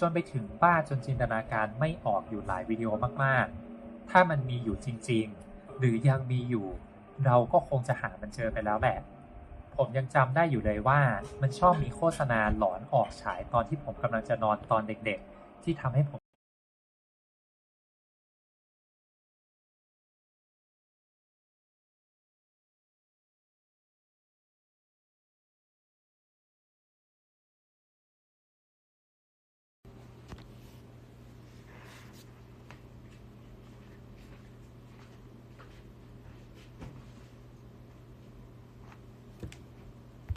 จนไปถึงบ้าจนจินตนาการไม่ออกอยู่หลายวิดีโอมากๆ ถ้ามันมีอยู่จริงๆ หรือยังมีอยู่ เราก็คงจะหามันเจอไปแล้วแหละผมยังจำได้อยู่เลยว่ามันชอบมีโฆษณาหลอนออกฉายตอนที่ผมกำลังจะนอนตอนเด็กๆ ที่ทำให้ผม